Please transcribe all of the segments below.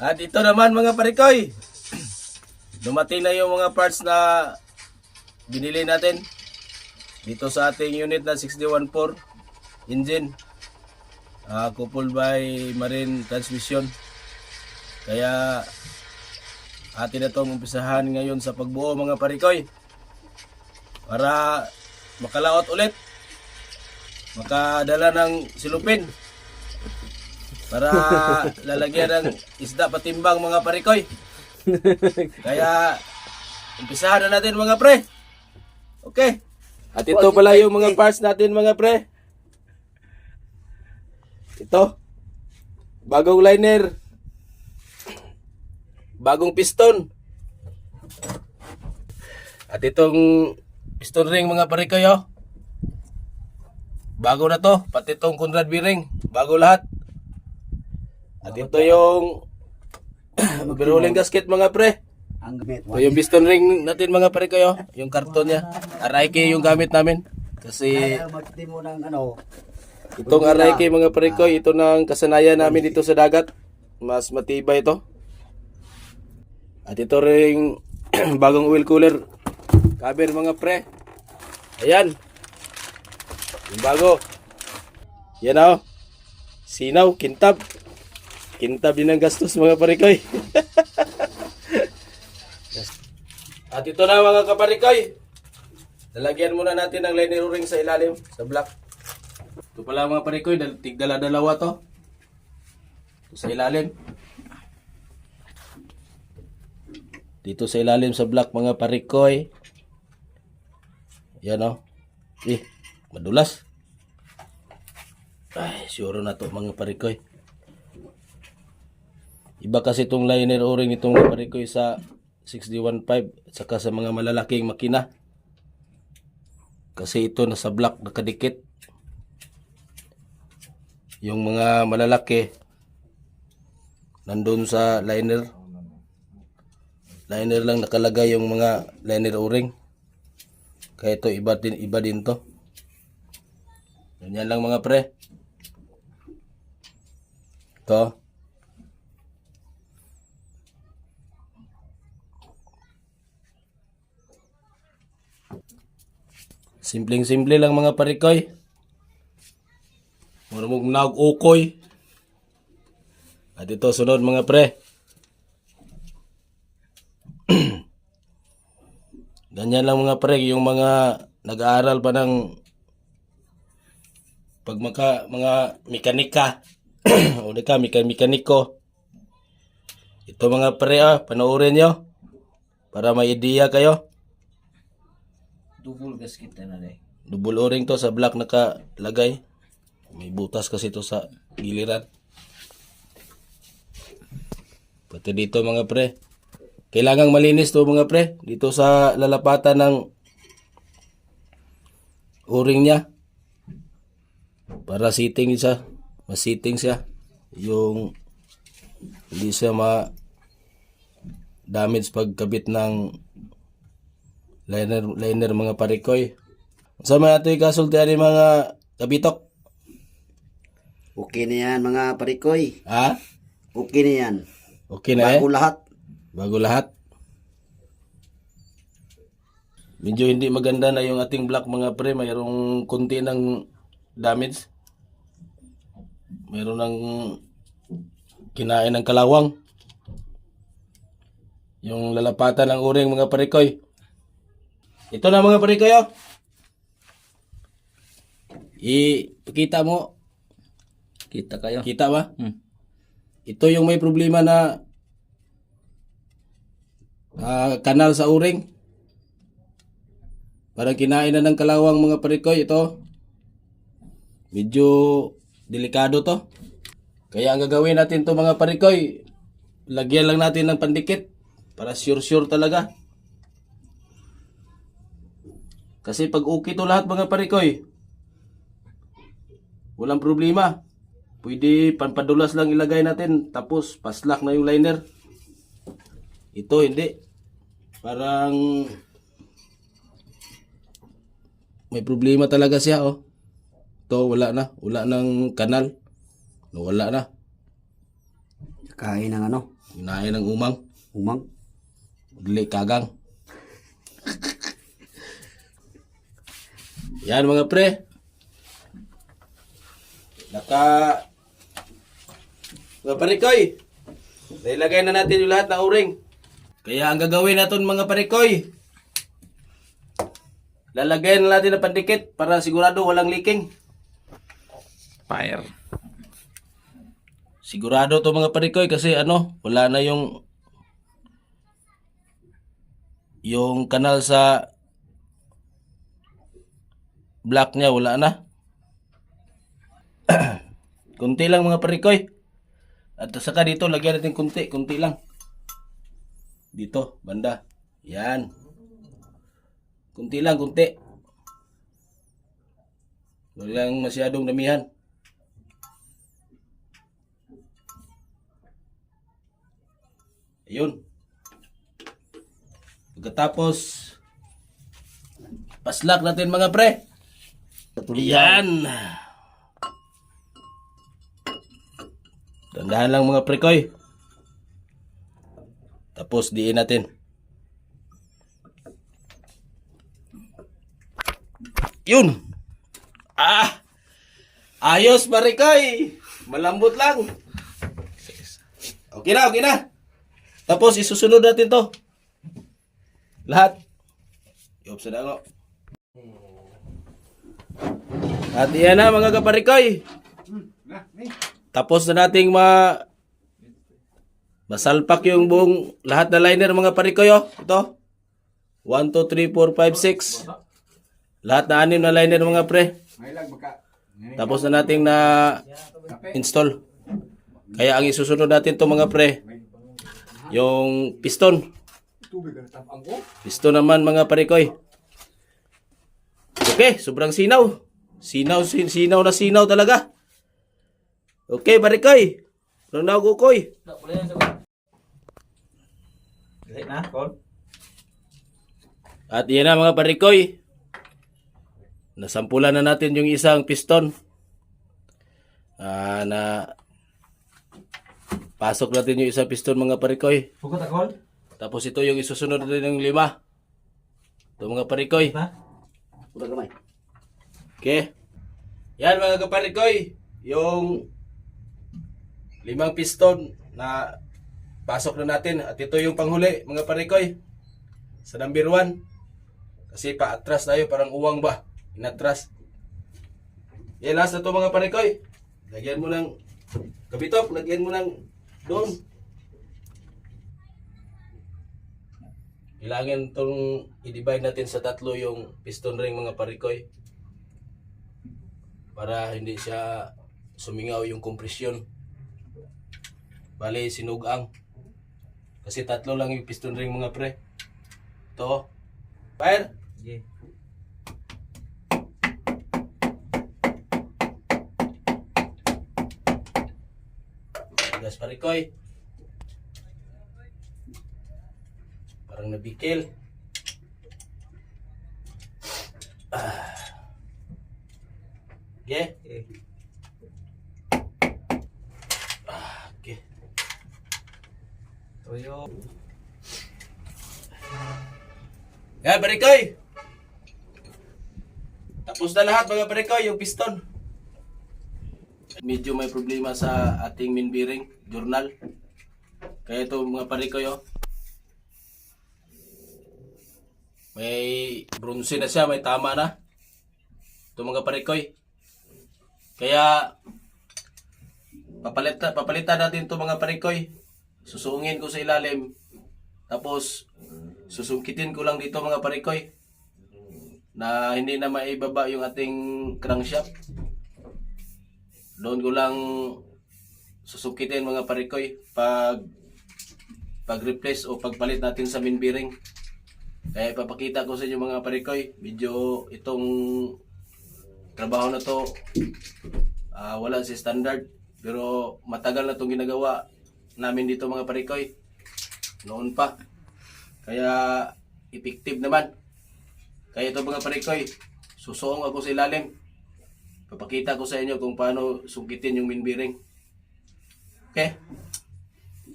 At ito naman mga parikoy. Dumating na yung mga parts na binili natin dito sa ating unit na 614 engine. Uh, coupled by marine transmission. Kaya atin na itong umpisahan ngayon sa pagbuo mga parikoy. Para makalaot ulit. Makadala ng silupin. Para lalagyan ng isda patimbang mga parikoy. Kaya umpisahan na natin mga pre. Okay. At ito pala yung mga parts natin mga pre. Ito. Bagong liner. Bagong piston. At itong piston ring mga parikoy oh. Bago na to, pati itong Conrad bearing, bago lahat. At ito yung overhauling gasket mga pre. Ang gamit. Ito yung piston ring natin mga pre kayo, yung karton niya. RIK yung gamit namin. Kasi mo ng ano, itong RIK mga pre ko, ito nang kasanayan namin dito sa dagat. Mas matibay ito. At ito ring bagong oil cooler cover mga pre. Ayan. Yung bago. Yan o. Sinaw, kintab. Kintab din ang gastos mga parikoy. At ito na mga kaparikoy. Lalagyan muna natin ng liner ring sa ilalim, sa black. Ito pala mga parikoy, dal- tigdala-dalawa to. Ito sa ilalim. Dito sa ilalim sa black mga parikoy. Yan o. Eh, madulas. Ay, sure na to mga parikoy. Iba kasi itong liner o-ring itong mga parikoy sa 6D15 at saka sa mga malalaking makina. Kasi ito nasa block nakadikit. Yung mga malalaki nandun sa liner. Liner lang nakalagay yung mga liner o-ring. Kaya ito iba din iba din to. Ganyan lang mga pre. Ito. Simpleng-simple lang mga parikoy. Mura mong nag-ukoy. At ito sunod mga pre. Ganyan lang mga pre, yung mga nag-aaral pa ng pag mga mekanika o ka, meka, mekaniko. Ito mga pre, ah, panoorin nyo para may idea kayo. Double gasket na na. Double O-ring to sa black nakalagay. May butas kasi to sa giliran. Pati dito mga pre. Kailangang malinis to mga pre. Dito sa lalapatan ng O-ring niya. Para sitting siya. Masiting siya. Yung hindi siya ma damage pagkabit ng liner liner mga parikoy. Sa mga ito ikasultihan ni mga kabitok. Okay na yan mga parikoy. Ha? Okay na yan. Okay na eh? Bago lahat. Bago lahat. Medyo hindi maganda na yung ating black mga pre. Mayroong kunti ng damage. Mayroon ng kinain ng kalawang. Yung lalapatan ng uring mga parikoy. Ito na mga parikoy oh. Ipakita mo. Kita kayo. Kita ba? Hmm. Ito yung may problema na ah, kanal sa uring. Parang kinain na ng kalawang mga parikoy ito. Medyo delikado to. Kaya ang gagawin natin to mga parikoy, lagyan lang natin ng pandikit para sure-sure talaga. Kasi pag okay to lahat mga parikoy, walang problema. Pwede pampadulas lang ilagay natin tapos paslak na yung liner. Ito hindi. Parang may problema talaga siya oh. Ito wala na, wala ng kanal. Wala na. Kain ng ano? Hinahin ng umang. Umang? Dili kagang. Yan mga pre. Naka... Mga parikoy. Nailagay na natin yung lahat ng uring. Kaya ang gagawin natin mga parikoy. Lalagyan na natin ng pandikit para sigurado walang leaking. Fire. Sigurado to mga parikoy kasi ano, wala na yung yung kanal sa black niya, wala na. kunti lang mga parikoy. At saka dito, lagyan natin kunti, kunti lang. Dito, banda. Yan. Kunti lang, kunti. Walang masyadong damihan. Ayun. Pagkatapos, paslak natin mga pre. Yan. Dandahan lang mga pre koy. Tapos diin natin. Yun. Ah. Ayos pare koy. Malambot lang. Okay na, okay na. Tapos isusunod natin to. Lahat. Yup, sa ako. At yan na mga kaparikoy. Tapos na nating ma masalpak yung buong lahat na liner mga parikoy oh. Ito. 1, 2, 3, 4, 5, 6. Lahat na anim na liner mga pre. Tapos na nating na install. Kaya ang isusunod natin to mga pre, yung piston. Piston naman mga parikoy. Okay, sobrang sinaw. Sinaw, sin- sinaw na sinaw talaga. Okay, parikoy. Rundaw kukoy. Dili na, Kon. At yan na mga parikoy. Nasampulan na natin yung isang piston. Ah, na pasok natin yung isang piston mga parikoy. Hugot akol? Tapos ito yung isusunod natin yung lima. Ito mga parikoy. Ha? Udah gamay. Okay. Yan mga kaparikoy. Yung limang piston na pasok na natin. At ito yung panghuli mga parikoy. Sa number one. Kasi pa-atras tayo. Parang uwang ba? Inatras. Yan last na to mga parikoy. Lagyan mo ng kabitok. Lagyan mo ng doon. Kailangan itong i-divide natin sa tatlo yung piston ring mga parikoy para hindi siya sumingaw yung kompresyon. Bale, sinugang. Kasi tatlo lang yung piston ring mga pre. Ito. Fire! Sige. Gas parikoy. Parang nabikil. Ah. Okay? Eh, Okay. Toyo. Yan, barikoy! Tapos na lahat mga barikoy, yung piston. Medyo may problema sa ating main bearing, journal. Kaya ito mga parikoy, oh. May bronze na siya, may tama na. Ito mga parikoy. Kaya, papalitan, papalitan natin ito mga parikoy. Susungin ko sa ilalim. Tapos, susungkitin ko lang dito mga parikoy na hindi na maibaba yung ating crankshaft. Doon ko lang susungkitin mga parikoy pag pag-replace o pagpalit natin sa main bearing. Kaya ipapakita ko sa inyo mga parikoy, medyo itong trabaho na to. Ah, wala si standard. Pero matagal na itong ginagawa namin dito mga parikoy. Noon pa. Kaya effective naman. Kaya ito mga parikoy susuong ako sa ilalim. Papakita ko sa inyo kung paano sungkitin yung main bearing okay?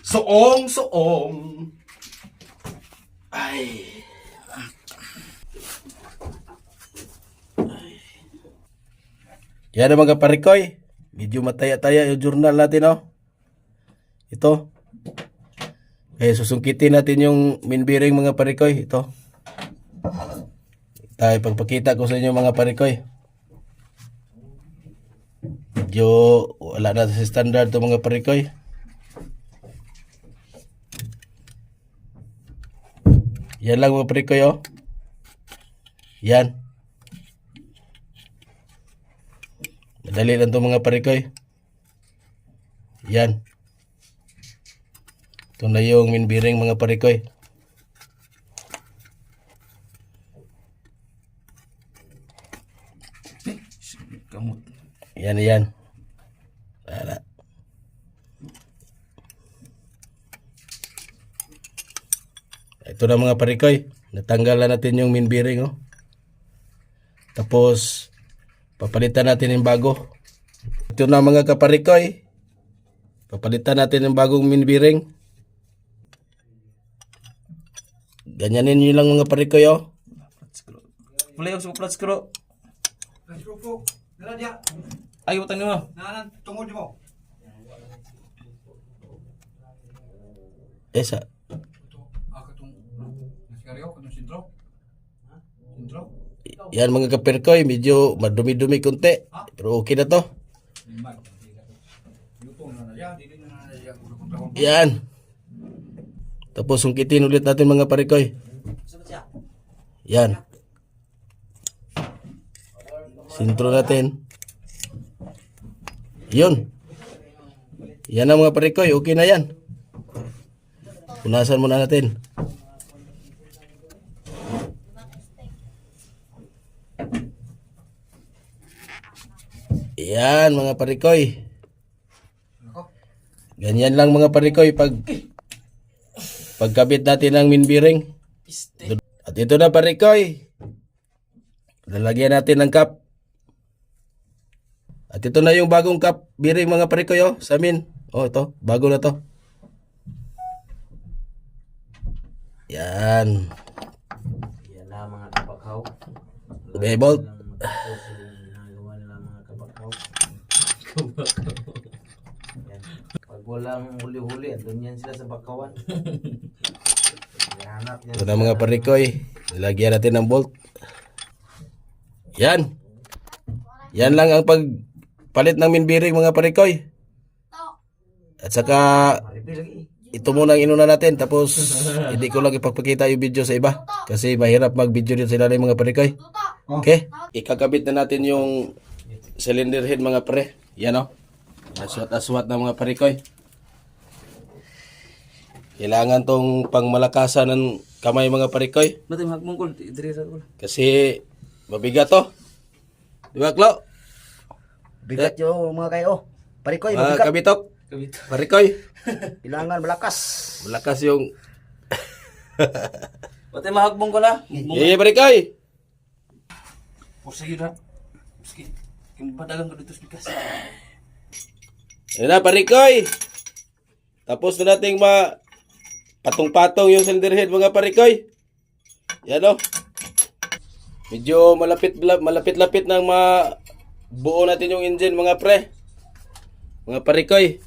Soong, soong. Ay. Yan ang mga parikoy. Medyo mataya-taya yung journal natin, oh. Ito. Eh, susungkitin natin yung minbiring mga parikoy. Ito. Tayo, pagpakita ko sa inyo mga parikoy. Medyo wala na sa standard to mga parikoy. Yan lang mga parikoy, oh. Yan. Madali lang to mga parikoy. Yan. Ito na yung minbiring mga parikoy. Kamot. Yan yan. Wala. Ito na mga parikoy. Natanggal na natin yung main bearing. Oh. Tapos, papalitan natin yung bago. Ito na mga kaparikoy. Papalitan natin yung bagong main bearing. Ganyanin nyo lang mga parikoy. Oh. Mulai ako sa plat skro. Rufo, dala dia. Ay, utang mo. Nanan tungod mo. Esa. Ito, ako tong nasigaryo ko tong sintro. Sintro. Yan mga kaparikoy. Medyo madumi-dumi konti. Pero okay na to. Na na na na. Yan. Tapos sungkitin ulit natin mga parikoy. Yan. Sintro natin. Yun. Yan ang mga parikoy. Okay na yan. Punasan muna natin. Yan mga parikoy. Ganyan lang mga parikoy pag pagkabit natin ng minbiring. At ito na parikoy. Lalagyan natin ng cup. At ito na yung bagong cup biring mga parikoy oh, sa amin. Oh, ito. Bago na to. Yan. Yan na mga kapakaw. Okay, Bolt. Nagawa nila mga kapakaw. Yan. Pag walang huli-huli, andun yan sila sa bakawan. Hanap yan. Ito na mga parikoy. Lalagyan natin ng bolt. Yan. Yan lang ang pagpalit ng minbiring mga parikoy. At saka ito muna ang inuna natin tapos hindi ko lang ipagpakita yung video sa iba kasi mahirap mag-video din sila ng mga parikoy. Okay? Ikakabit na natin yung cylinder head mga pre. Yan o. Aswat-aswat na mga parikoy. Kailangan tong pangmalakasan ng kamay mga parikoy yung hagmong Diri sa ko. kasi mabigat to. Di ba, Klo? Bigat yung mga kayo. Parikoy, mabigat. kabitok. Kabito. Parikoy. Kailangan malakas. Malakas yung... Yung mahagmong ko na? Eh, parikoy! Pusa yun ha. Kimbadagan ko dito sa bigas. Yan na, parikoy. Tapos na nating ma patong-patong yung cylinder head mga parikoy. Yan o. Medyo malapit malapit-lapit nang ma buo natin yung engine mga pre. Mga parikoy.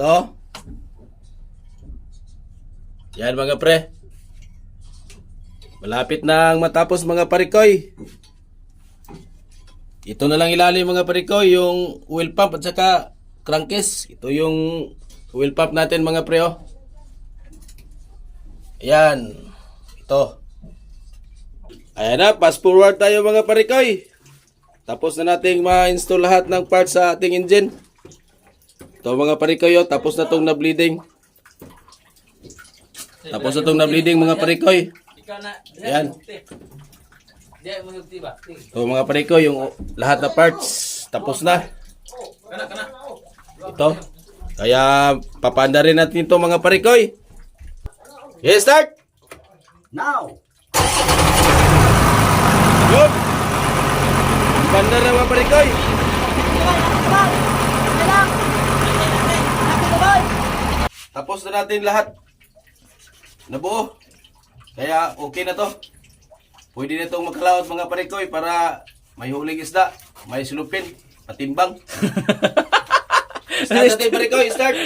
To. Yan mga pre. Malapit nang matapos mga parikoy. Ito na lang ilalim mga parikoy, yung oil pump at saka crankcase. Ito yung oil pump natin mga preo. Ayan. Ito. Ayan na, fast forward tayo mga parikoy. Tapos na nating ma-install lahat ng parts sa ating engine. Ito mga parikoy, oh, tapos na tong na-bleeding. Tapos na tong na-bleeding mga parikoy. Na. Ayan. Ito mga parikoy, yung lahat na parts. Tapos na. Ito. Kaya papanda rin natin ito mga parikoy. Okay, start! Now! Yun! Panda na mga parikoy. tapos na natin lahat. Nabuo. Kaya okay na to. Pwede na itong magkalaot mga parikoy para may huling isda, may silupin, patimbang. start natin parikoy, start!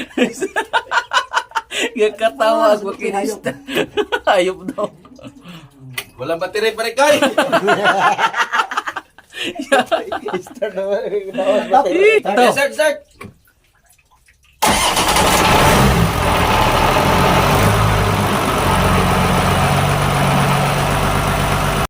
Gagkatawa ako kinista. Ayop daw. Walang battery parikoy! Start naman. Okay, start, start!